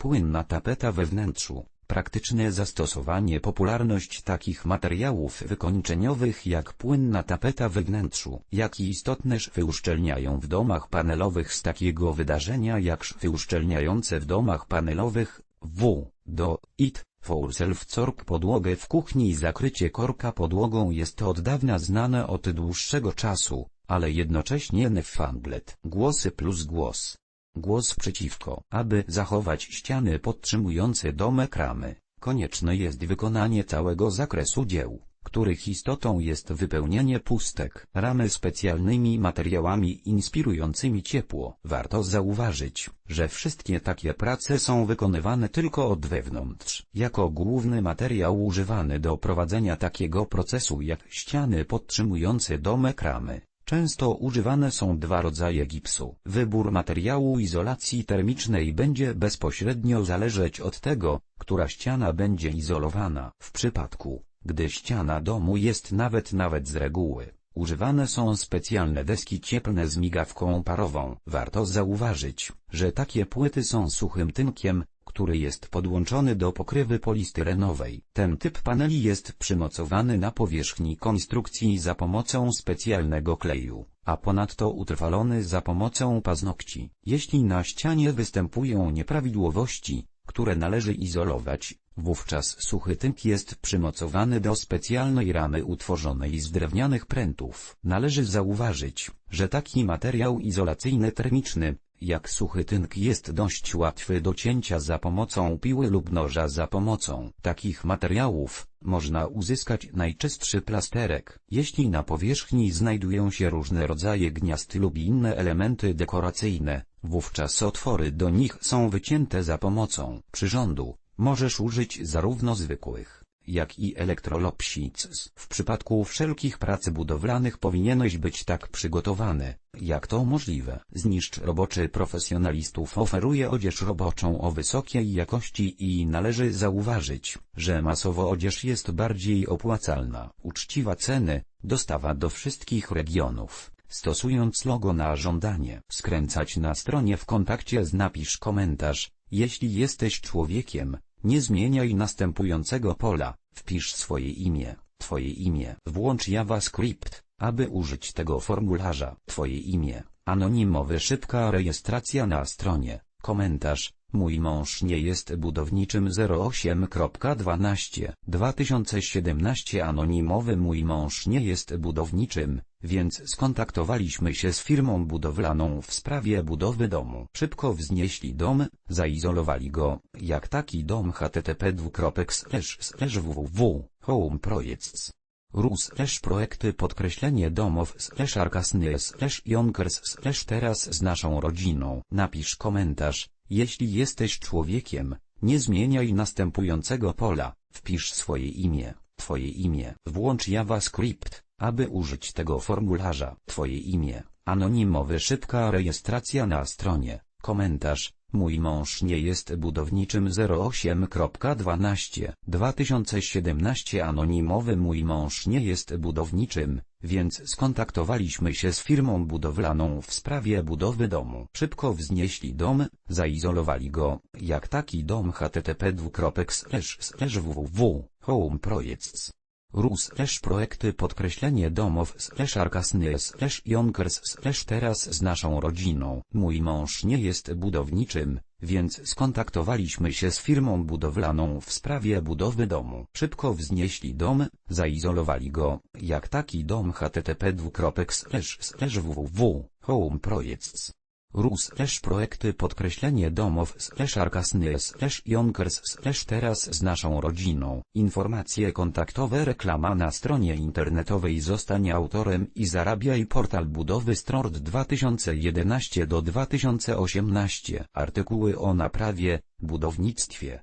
Płynna tapeta we wnętrzu. Praktyczne zastosowanie Popularność takich materiałów wykończeniowych jak płynna tapeta we wnętrzu, jak i istotne szwy uszczelniają w domach panelowych z takiego wydarzenia jak szwy uszczelniające w domach panelowych, w, do, it, for self-cork podłogę w kuchni zakrycie korka podłogą jest to od dawna znane od dłuższego czasu, ale jednocześnie newfangled. Głosy plus głos. Głos przeciwko. Aby zachować ściany podtrzymujące domek ramy, konieczne jest wykonanie całego zakresu dzieł, których istotą jest wypełnienie pustek ramy specjalnymi materiałami inspirującymi ciepło. Warto zauważyć, że wszystkie takie prace są wykonywane tylko od wewnątrz. Jako główny materiał używany do prowadzenia takiego procesu jak ściany podtrzymujące domek ramy, Często używane są dwa rodzaje gipsu. Wybór materiału izolacji termicznej będzie bezpośrednio zależeć od tego, która ściana będzie izolowana. W przypadku, gdy ściana domu jest nawet nawet z reguły, używane są specjalne deski cieplne z migawką parową. Warto zauważyć, że takie płyty są suchym tynkiem, który jest podłączony do pokrywy polistyrenowej. Ten typ paneli jest przymocowany na powierzchni konstrukcji za pomocą specjalnego kleju, a ponadto utrwalony za pomocą paznokci. Jeśli na ścianie występują nieprawidłowości, które należy izolować, wówczas suchy tynk jest przymocowany do specjalnej ramy utworzonej z drewnianych prętów. Należy zauważyć, że taki materiał izolacyjny termiczny, jak suchy tynk jest dość łatwy do cięcia za pomocą piły lub noża za pomocą takich materiałów, można uzyskać najczystszy plasterek. Jeśli na powierzchni znajdują się różne rodzaje gniazd lub inne elementy dekoracyjne, wówczas otwory do nich są wycięte za pomocą przyrządu. Możesz użyć zarówno zwykłych, jak i elektrolopsic. W przypadku wszelkich prac budowlanych powinieneś być tak przygotowany, jak to możliwe. Zniszcz roboczy profesjonalistów oferuje odzież roboczą o wysokiej jakości i należy zauważyć, że masowo odzież jest bardziej opłacalna. Uczciwa ceny, dostawa do wszystkich regionów. Stosując logo na żądanie, skręcać na stronie w kontakcie z napisz komentarz, jeśli jesteś człowiekiem, nie zmieniaj następującego pola, wpisz swoje imię, twoje imię. Włącz JavaScript, aby użyć tego formularza. Twoje imię, anonimowy szybka rejestracja na stronie, komentarz, Mój mąż nie jest budowniczym 08.12 2017 anonimowy Mój mąż nie jest budowniczym, więc skontaktowaliśmy się z firmą budowlaną w sprawie budowy domu. Szybko wznieśli dom, zaizolowali go, jak taki dom http www home projects ru slash projekty podkreślenie domów slash arkasny slash jonkers slash teraz z naszą rodziną. Napisz komentarz, jeśli jesteś człowiekiem, nie zmieniaj następującego pola, wpisz swoje imię, twoje imię. Włącz JavaScript, aby użyć tego formularza. Twoje imię, anonimowy szybka rejestracja na stronie, komentarz, Mój mąż nie jest budowniczym 08.12 2017 anonimowy Mój mąż nie jest budowniczym, więc skontaktowaliśmy się z firmą budowlaną w sprawie budowy domu. Szybko wznieśli dom, zaizolowali go, jak taki dom http www home projects ru slash projekty podkreślenie domów slash arkasny slash jonkers slash teraz z naszą rodziną. Mój mąż nie jest budowniczym, więc skontaktowaliśmy się z firmą budowlaną w sprawie budowy domu. Szybko wznieśli dom, zaizolowali go, jak taki dom http www home projects ru slash projekty podkreślenie domów slash arkasny slash jonkers slash teraz z naszą rodziną. Informacje kontaktowe reklama na stronie internetowej Zostań autorem i zarabiaj portal budowy Strord 2011 do 2018 Artykuły o naprawie, budownictwie,